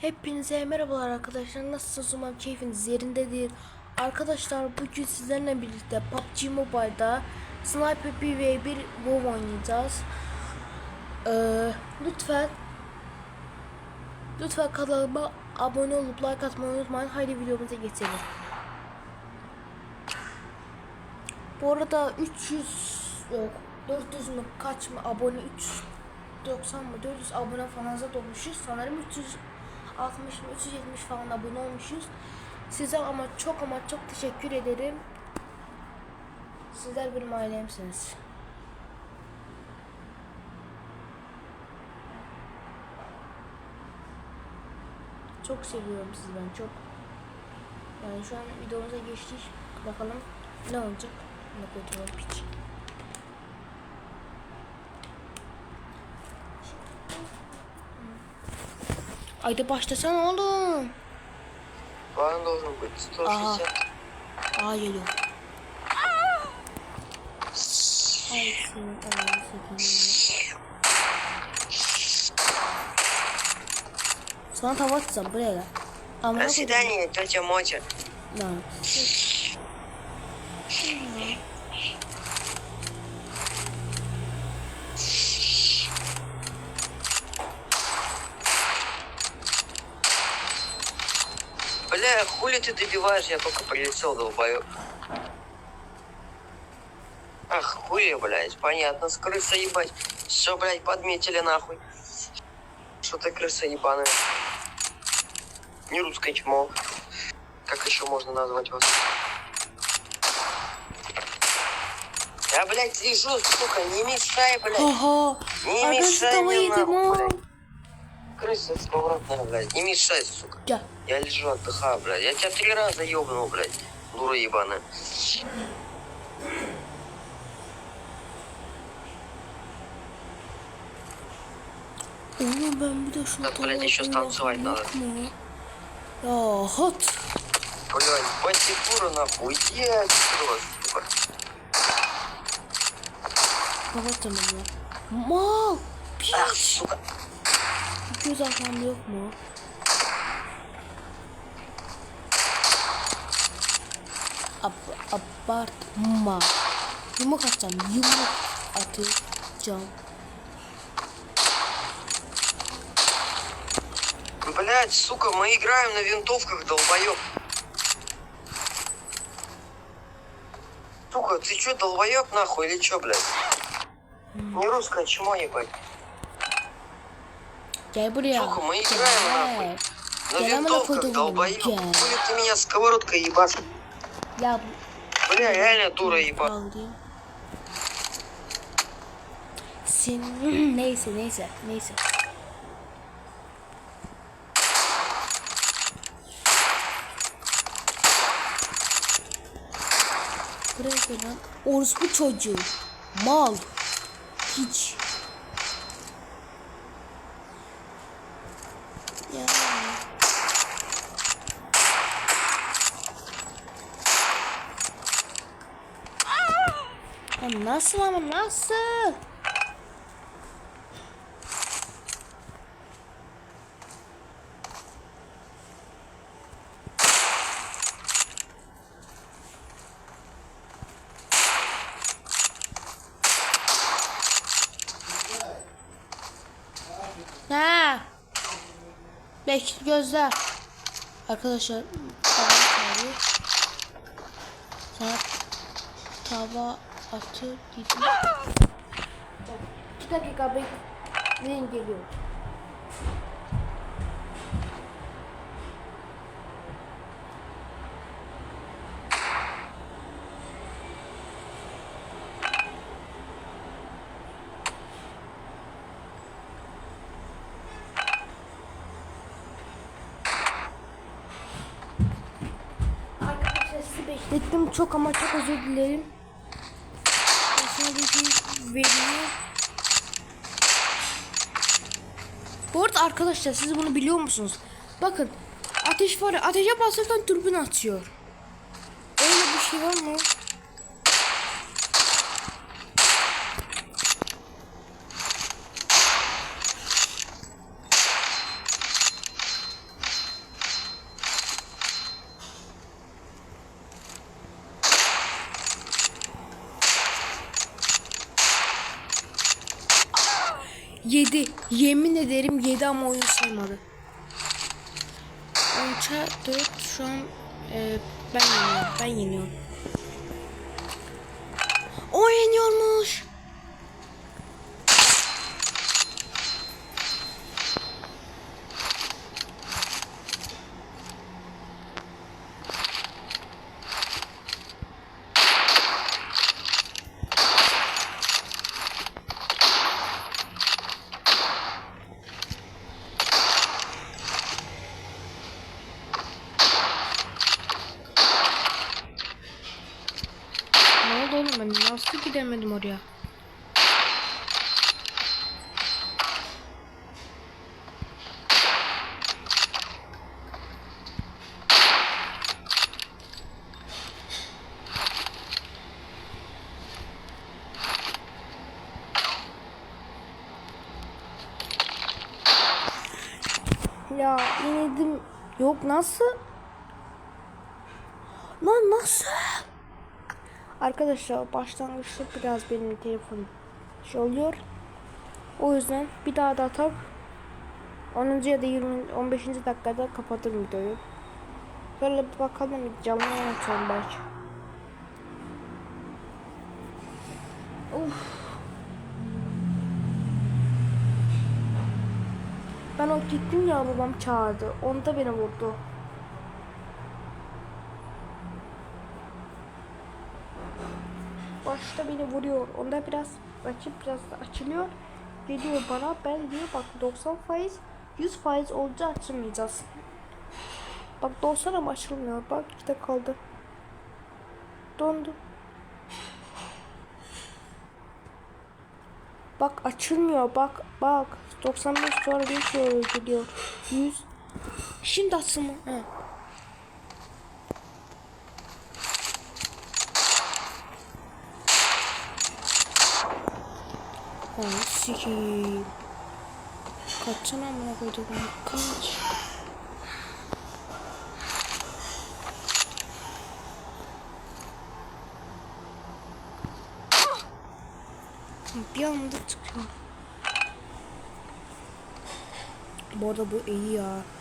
Hepinize merhabalar arkadaşlar. Nasılsınız? Umarım keyfiniz yerindedir. Arkadaşlar bugün sizlerle birlikte PUBG Mobile'da Sniper 1v1 WoW oynayacağız. Ee, lütfen lütfen kanalıma abone olup like atmayı unutmayın. Haydi videomuza geçelim. Bu arada 300 yok 400 mü kaç mı abone 390 mı 400 abone falan dolmuşuz. Sanırım 300 60 370 falan abone olmuşuz. Size ama çok ama çok teşekkür ederim. Sizler benim ailemsiniz. Çok seviyorum sizi ben çok. Yani şu an videomuza geçtik. Bakalım ne olacak. Ne kötü olmuş. Haydi başlasan oğlum. Bana doğru bir tutuyorsun Aa geliyor. Ay senin Sana tava atsam buraya gel. Ama ben sizden yedim hocam hocam. Lan. Бля, хули ты добиваешь? Я только прилетел, долбоёб. Ах, хули, блядь, понятно, с крыса ебать. Все, блядь, подметили нахуй. Что ты крыса ебаная? Не русское чмо. Как еще можно назвать вас? Я, блядь, лежу, сука, не мешай, блядь. Haha. Не Arkadaşı мешай мне, нахуй, ha. блядь крыса бесповоротная, блядь. Не мешай, сука. Я. Я лежу, отдыхаю, блядь. Я тебя три раза ёбнул, блядь. Дура ебаная. Ну, будешь так, блядь, еще станцевать надо. О, хот. Блядь, батикура нахуй. Есть, сука. Вот он, блядь. Мал! Пить! Ах, сука. Göz atmam yok mu? Ab abartma. Yumruk atacağım. Yumruk atacağım. Блядь, сука, мы играем на винтовках, долбоёб. Сука, ты чё, долбоёб нахуй или чё, блядь? Не русское чмо, ебать. Gel buraya. Сука, мы играем нахуй. Gel. На Геля, мы винтовках, нахуй долбоёб. думаем, геля. Хули ты меня сковородкой ебашь? Ya bu Бля, реально дура ебать. aldı. Sen neyse neyse neyse. Buraya gelen orospu çocuğu. Mal. Hiç. Ya nasıl ama nasıl? Ha. Bekle gözler. Arkadaşlar tava tava atı gidiyor. İki dakika bekleyin geliyor. Beklettim çok ama çok özür dilerim. Veriyor. Bu arada arkadaşlar siz bunu biliyor musunuz? Bakın ateş var ya ateşe basarken türbün atıyor. Öyle bir şey var mı? 7. Yemin ederim 7 ama oyun saymadı. 10'ça 4 şu an e, ben yeniyorum. Ben yeniyorum. O yeniyormuş. Ne oldu oğlum ben nasıl gidemedim oraya? Ya inedim. Yok nasıl? Lan nasıl? Arkadaşlar başlangıçta biraz benim telefonum şey oluyor. O yüzden bir daha da atar. 10. ya da 20 15. dakikada kapatırım videoyu. Böyle bir bakalım canlı yayın belki. Uf. Ben o gittim ya babam çağırdı. Onda beni vurdu. Başta beni vuruyor. Onda biraz rakip biraz açılıyor. Geliyor bana ben diyor bak 90 faiz 100 faiz olunca açılmayacağız. Bak 90 ama açılmıyor. Bak işte kaldı. Dondu. Bak açılmıyor bak bak 95 sonra bir şey oluyor gidiyor 100 Şimdi açılma. Ay sikiyim. Kaçsana amına koydum. Kaç. Bir anda çıkıyor. Bu arada bu iyi ya. Ben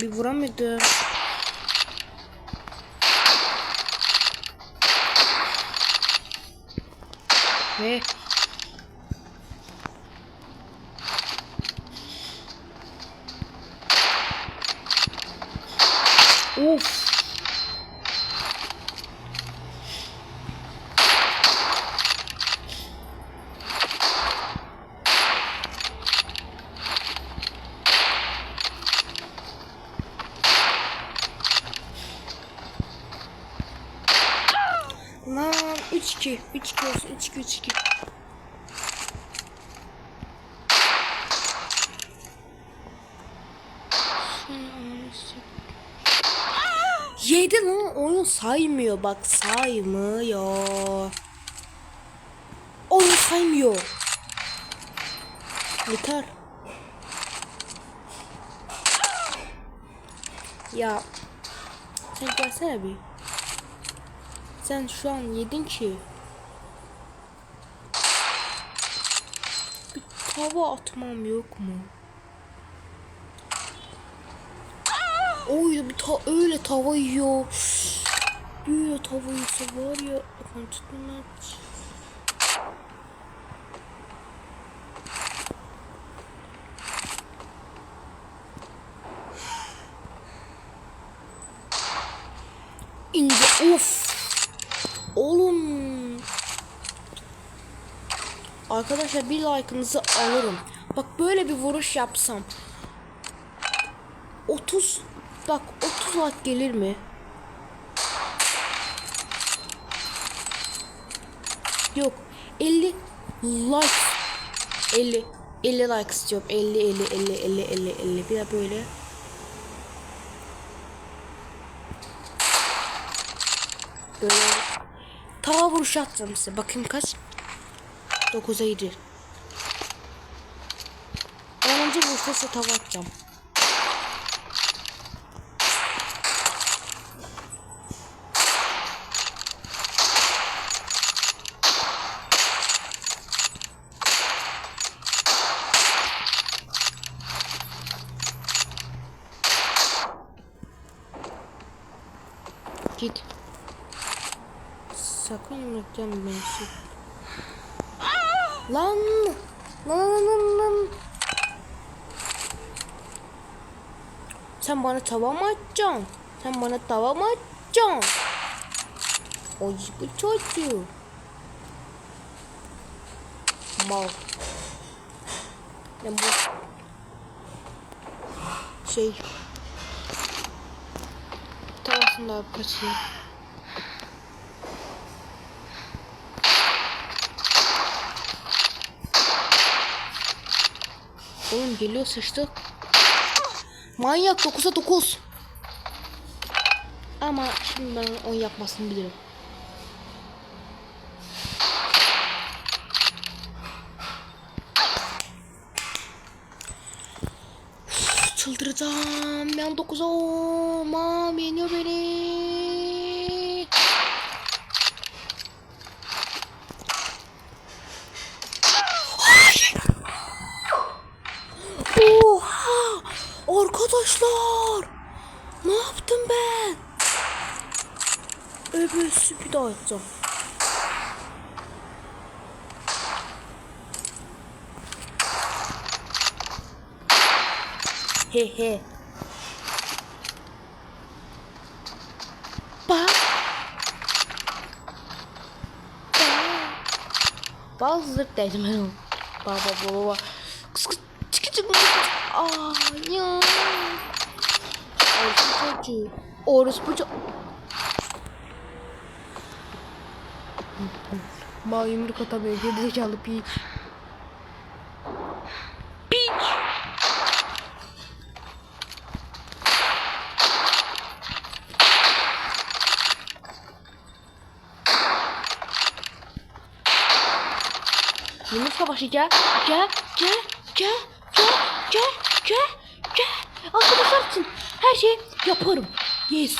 bir vuramadım. Ve Of. Lan 3-2. 3-2 olsun. 3-2 3-2. Yedi lan oyun saymıyor bak saymıyor. Oyun saymıyor. Yeter. Ya sen gelsene bir. Sen şu an yedin ki. Tava atmam yok mu? Oy bir ta öyle tava yiyor. Böyle tava yiyorsa var ya. Efendim tutmamak. İnce of. Arkadaşlar bir like'ınızı alırım. Bak böyle bir vuruş yapsam. 30 bak 30 like gelir mi? Yok. 50 like 50 50 like istiyorum. 50 50 50 50 50 50 bir de böyle. Böyle. Tava vuruş attım size. Bakayım kaç. 9'a 7. 10. vuruşta size tava atacağım. Git. Sakın yumruktan beni. Lan! Lan lan lan lan! Sen bana tava mı atacaksın? Sen bana tava mı atacaksın? O bu çocuğu. Mal. Ben bu şey tavasında kaçayım. Oğlum geliyor sıçtık. Manyak 9'a 9. Ama şimdi ben 10 yapmasını bilirim. Çıldıracağım. Ben 9'a 10. Mam yeniyor beni. Arkadaşlar! Ne yaptım ben? Öbürsü bir daha yapacağım. He he. Bak. Bazı zırt dedim ben onu. Baba baba baba. Kıs kıs çıkı Aa ya. Orospu çocuğu. Orospu çocuğu. Bana yumruk atamıyor. Gerizekalı piç. Piç. Yunus savaşı gel. Gel. Gel. Gel. Gel. Gel. Gel. Arkadaşlar için her şeyi yaparım. Yes.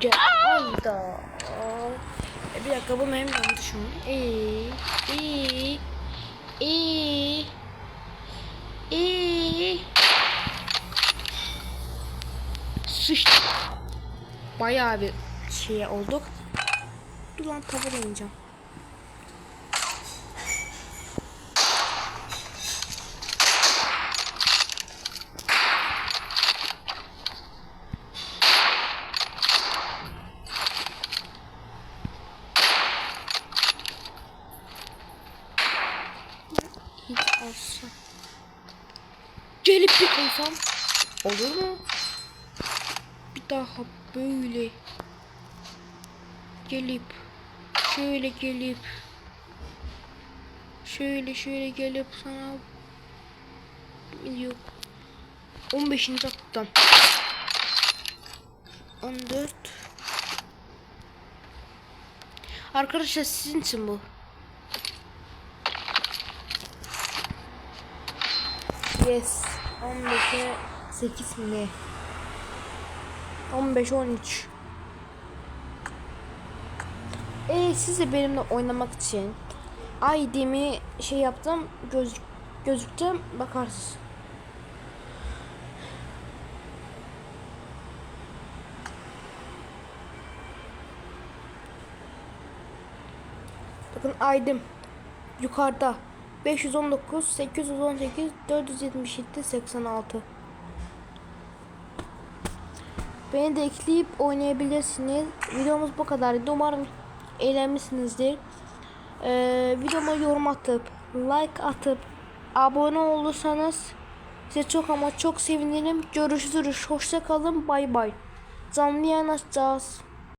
Gel. Ayda. E, Bir dakika bu benim yanlışım. İyi. İyi. İyi. İyi. Sıçtı. Bayağı bir şey olduk. Dur lan tavır oynayacağım. Olsa. Gelip bir koysam olur mu? Bir daha böyle gelip şöyle gelip şöyle şöyle gelip sana yok 15. hakkıdan 14 Arkadaşlar sizin için bu. Yes. 15'e 8 mi? 15 13. Ee, siz de benimle oynamak için ID'mi şey yaptım göz gözüktüm bakarsınız. Bakın ID'm yukarıda 519 818 477 86 Beni de ekleyip oynayabilirsiniz. Videomuz bu kadardı. Umarım eğlenmişsinizdir. Ee, videoma yorum atıp, like atıp, abone olursanız size çok ama çok sevinirim. Görüşürüz. Hoşça kalın. Bay bay. Canlı yayın.